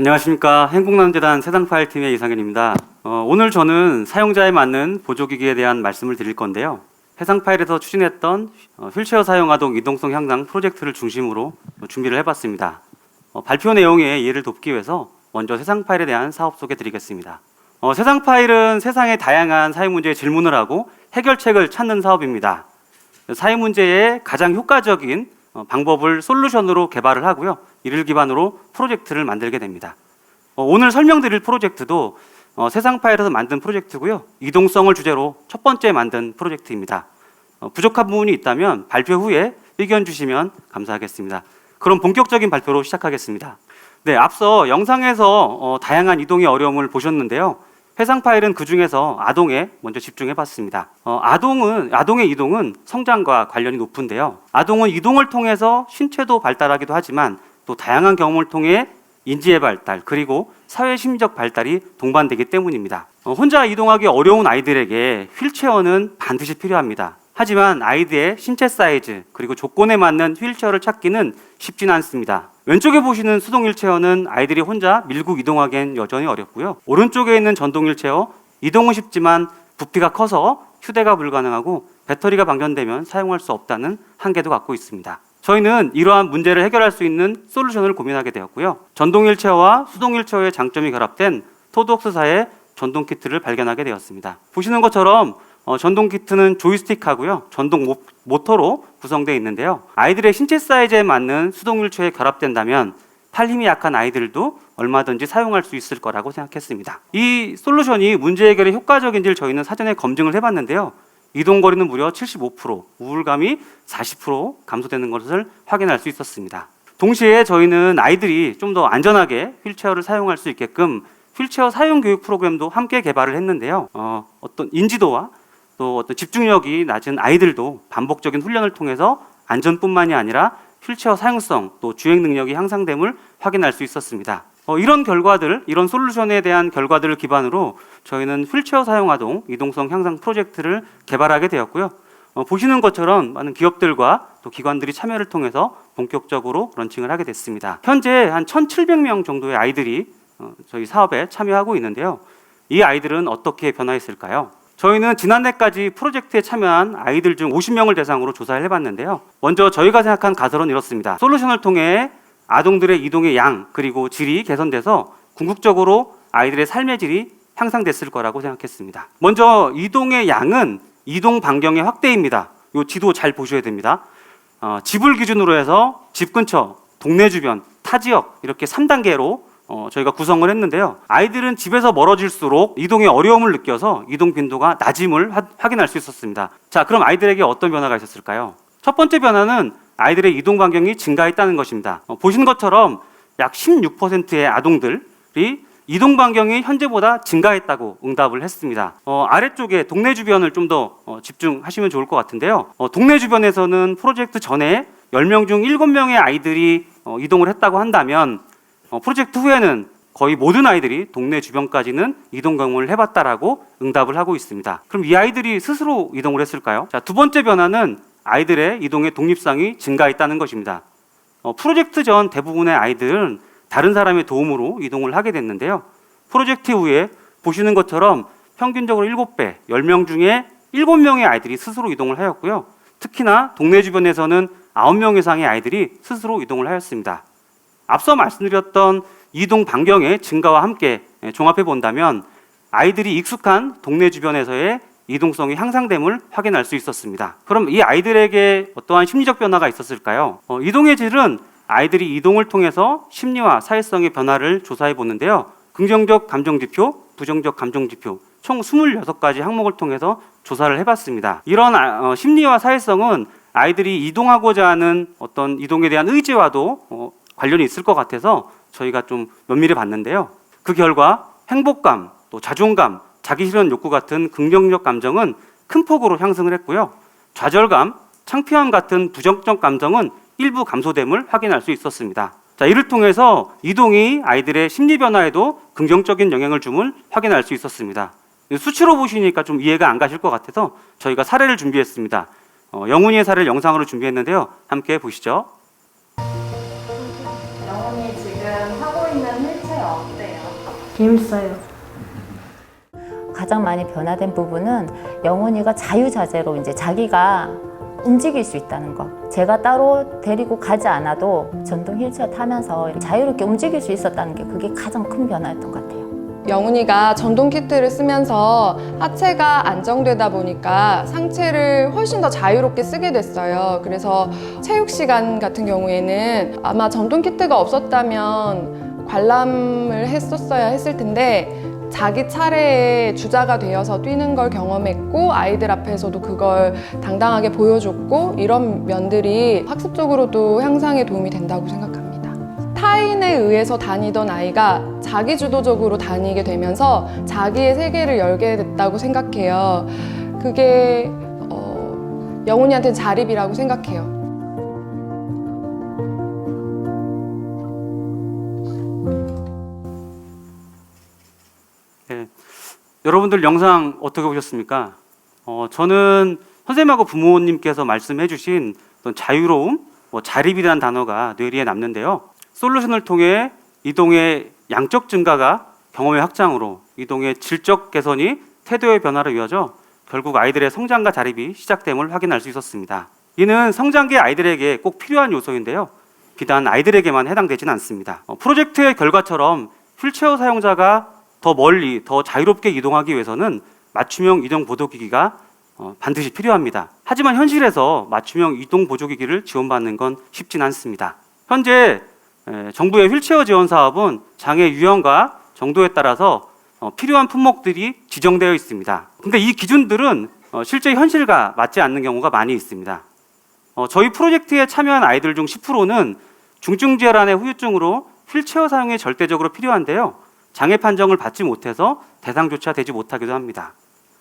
안녕하십니까 행복남재단 세상파일 팀의 이상현입니다. 어, 오늘 저는 사용자에 맞는 보조기기에 대한 말씀을 드릴 건데요. 해상파일에서 추진했던 어, 휠체어 사용 아동 이동성 향상 프로젝트를 중심으로 어, 준비를 해봤습니다. 어, 발표 내용에 이해를 돕기 위해서 먼저 세상파일에 대한 사업 소개드리겠습니다. 어, 세상파일은 세상의 다양한 사회 문제에 질문을 하고 해결책을 찾는 사업입니다. 사회 문제에 가장 효과적인 어, 방법을 솔루션으로 개발을 하고요. 이를 기반으로 프로젝트를 만들게 됩니다. 어, 오늘 설명드릴 프로젝트도 어, 세상 파일에서 만든 프로젝트고요. 이동성을 주제로 첫 번째 만든 프로젝트입니다. 어, 부족한 부분이 있다면 발표 후에 의견 주시면 감사하겠습니다. 그럼 본격적인 발표로 시작하겠습니다. 네, 앞서 영상에서 어, 다양한 이동의 어려움을 보셨는데요. 해상 파일은 그 중에서 아동에 먼저 집중해 봤습니다. 어, 아동은 아동의 이동은 성장과 관련이 높은데요. 아동은 이동을 통해서 신체도 발달하기도 하지만 또 다양한 경험을 통해 인지의 발달 그리고 사회 심리적 발달이 동반되기 때문입니다. 어, 혼자 이동하기 어려운 아이들에게 휠체어는 반드시 필요합니다. 하지만 아이들의 신체 사이즈 그리고 조건에 맞는 휠체어를 찾기는 쉽지는 않습니다. 왼쪽에 보시는 수동 휠체어는 아이들이 혼자 밀고 이동하기엔 여전히 어렵고요. 오른쪽에 있는 전동 휠체어 이동은 쉽지만 부피가 커서 휴대가 불가능하고 배터리가 방전되면 사용할 수 없다는 한계도 갖고 있습니다. 저희는 이러한 문제를 해결할 수 있는 솔루션을 고민하게 되었고요. 전동 휠체어와 수동 휠체어의 장점이 결합된 토드웍스사의 전동 키트를 발견하게 되었습니다. 보시는 것처럼 어, 전동 키트는 조이스틱하고요. 전동 모, 모터로 구성되어 있는데요. 아이들의 신체 사이즈에 맞는 수동 휠체어에 결합된다면 팔 힘이 약한 아이들도 얼마든지 사용할 수 있을 거라고 생각했습니다. 이 솔루션이 문제 해결에 효과적인지를 저희는 사전에 검증을 해봤는데요. 이동 거리는 무려 75%, 우울감이 40% 감소되는 것을 확인할 수 있었습니다. 동시에 저희는 아이들이 좀 더 안전하게 휠체어를 사용할 수 있게끔 휠체어 사용 교육 프로그램도 함께 개발을 했는데요. 어, 어떤 인지도와 또 어떤 집중력이 낮은 아이들도 반복적인 훈련을 통해서 안전뿐만이 아니라 휠체어 사용성 또 주행 능력이 향상됨을 확인할 수 있었습니다. 어, 이런 결과들, 이런 솔루션에 대한 결과들을 기반으로 저희는 휠체어 사용 아동 이동성 향상 프로젝트를 개발하게 되었고요. 어, 보시는 것처럼 많은 기업들과 또 기관들이 참여를 통해서 본격적으로 런칭을 하게 됐습니다. 현재 한 1,700명 정도의 아이들이 어, 저희 사업에 참여하고 있는데요. 이 아이들은 어떻게 변화했을까요? 저희는 지난해까지 프로젝트에 참여한 아이들 중 50명을 대상으로 조사를 해봤는데요. 먼저 저희가 생각한 가설은 이렇습니다. 솔루션을 통해 아동들의 이동의 양 그리고 질이 개선돼서 궁극적으로 아이들의 삶의 질이 향상됐을 거라고 생각했습니다. 먼저 이동의 양은 이동 반경의 확대입니다. 이 지도 잘 보셔야 됩니다. 어, 집을 기준으로 해서 집 근처, 동네 주변, 타 지역 이렇게 3단계로 어, 저희가 구성을 했는데요. 아이들은 집에서 멀어질수록 이동에 어려움을 느껴서 이동 빈도가 낮음을 하- 확인할 수 있었습니다. 자, 그럼 아이들에게 어떤 변화가 있었을까요? 첫 번째 변화는 아이들의 이동 반경이 증가했다는 것입니다. 어, 보신 것처럼 약 16%의 아동들이 이동 반경이 현재보다 증가했다고 응답을 했습니다. 어, 아래쪽에 동네 주변을 좀더 집중하시면 좋을 것 같은데요. 어, 동네 주변에서는 프로젝트 전에 10명 중 7명의 아이들이 어, 이동을 했다고 한다면 어, 프로젝트 후에는 거의 모든 아이들이 동네 주변까지는 이동 경험을 해봤다라고 응답을 하고 있습니다. 그럼 이 아이들이 스스로 이동을 했을까요? 자, 두 번째 변화는 아이들의 이동의 독립성이 증가했다는 것입니다. 어, 프로젝트 전 대부분의 아이들은 다른 사람의 도움으로 이동을 하게 됐는데요. 프로젝트 후에 보시는 것처럼 평균적으로 7배, 10명 중에 7명의 아이들이 스스로 이동을 하였고요. 특히나 동네 주변에서는 9명 이상의 아이들이 스스로 이동을 하였습니다. 앞서 말씀드렸던 이동 반경의 증가와 함께 예, 종합해 본다면 아이들이 익숙한 동네 주변에서의 이동성이 향상됨을 확인할 수 있었습니다. 그럼 이 아이들에게 어떠한 심리적 변화가 있었을까요? 어, 이동의 질은 아이들이 이동을 통해서 심리와 사회성의 변화를 조사해 보는데요. 긍정적 감정 지표, 부정적 감정 지표 총 26가지 항목을 통해서 조사를 해 봤습니다. 이런 아- 어, 심리와 사회성은 아이들이 이동하고자 하는 어떤 이동에 대한 의지와도 어, 관련이 있을 것 같아서 저희가 좀 면밀히 봤는데요. 그 결과 행복감, 또 자존감, 자기 실현 욕구 같은 긍정적 감정은 큰 폭으로 향상을 했고요. 좌절감, 창피함 같은 부정적 감정은 일부 감소됨을 확인할 수 있었습니다. 자, 이를 통해서 이동이 아이들의 심리 변화에도 긍정적인 영향을 줌을 확인할 수 있었습니다. 수치로 보시니까 좀 이해가 안 가실 것 같아서 저희가 사례를 준비했습니다. 어, 영훈이의 사례를 영상으로 준비했는데요. 함께 보시죠. 재밌어요. 가장 많이 변화된 부분은 영훈이가 자유자재로 이제 자기가 움직일 수 있다는 거. 제가 따로 데리고 가지 않아도 전동 휠체어 타면서 자유롭게 움직일 수 있었다는 게 그게 가장 큰 변화였던 것 같아요. 영훈이가 전동 키트를 쓰면서 하체가 안정되다 보니까 상체를 훨씬 더 자유롭게 쓰게 됐어요. 그래서 체육 시간 같은 경우에는 아마 전동 키트가 없었다면 관람을 했었어야 했을 텐데 자기 차례에 주자가 되어서 뛰는 걸 경험했고 아이들 앞에서도 그걸 당당하게 보여줬고 이런 면들이 학습적으로도 향상에 도움이 된다고 생각합니다. 타인에 의해서 다니던 아이가 자기 주도적으로 다니게 되면서 자기의 세계를 열게 됐다고 생각해요. 그게 어, 영훈이한테는 자립이라고 생각해요. 여러분들 영상 어떻게 보셨습니까? 어, 저는 선생님하고 부모님께서 말씀해 주신 어떤 자유로움, 뭐 자립이라는 단어가 뇌리에 남는데요. 솔루션을 통해 이동의 양적 증가가 경험의 확장으로 이동의 질적 개선이 태도의 변화로 이어져 결국 아이들의 성장과 자립이 시작됨을 확인할 수 있었습니다. 이는 성장기 아이들에게 꼭 필요한 요소인데요. 비단 아이들에게만 해당되지는 않습니다. 어, 프로젝트의 결과처럼 휠체어 사용자가 더 멀리, 더 자유롭게 이동하기 위해서는 맞춤형 이동 보조기기가 어, 반드시 필요합니다. 하지만 현실에서 맞춤형 이동 보조기기를 지원받는 건 쉽진 않습니다. 현재 에, 정부의 휠체어 지원 사업은 장애 유형과 정도에 따라서 어, 필요한 품목들이 지정되어 있습니다. 근데 이 기준들은 어, 실제 현실과 맞지 않는 경우가 많이 있습니다. 어, 저희 프로젝트에 참여한 아이들 중 10%는 중증 질환의 후유증으로 휠체어 사용이 절대적으로 필요한데요. 장애 판정을 받지 못해서 대상조차 되지 못하기도 합니다.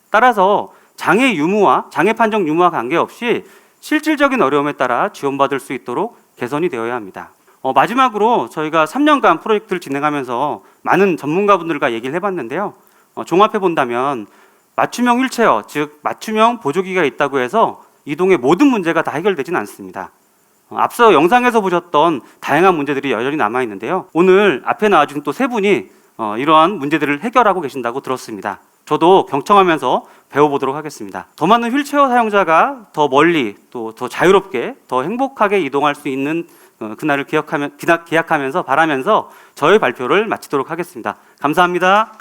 따라서 장애 유무와 장애 판정 유무와 관계없이 실질적인 어려움에 따라 지원받을 수 있도록 개선이 되어야 합니다. 어, 마지막으로 저희가 3년간 프로젝트를 진행하면서 많은 전문가분들과 얘기를 해봤는데요. 어, 종합해 본다면 맞춤형 휠체어, 즉 맞춤형 보조기가 있다고 해서 이동의 모든 문제가 다 해결되지는 않습니다. 어, 앞서 영상에서 보셨던 다양한 문제들이 여전히 남아 있는데요. 오늘 앞에 나와준 또 세 분이 어, 이러한 문제들을 해결하고 계신다고 들었습니다. 저도 경청하면서 배워보도록 하겠습니다. 더 많은 휠체어 사용자가 더 멀리 또 더 자유롭게 더 행복하게 이동할 수 있는 어, 그날을 기억하면 기나- 기약하면서 바라면서 저의 발표를 마치도록 하겠습니다. 감사합니다.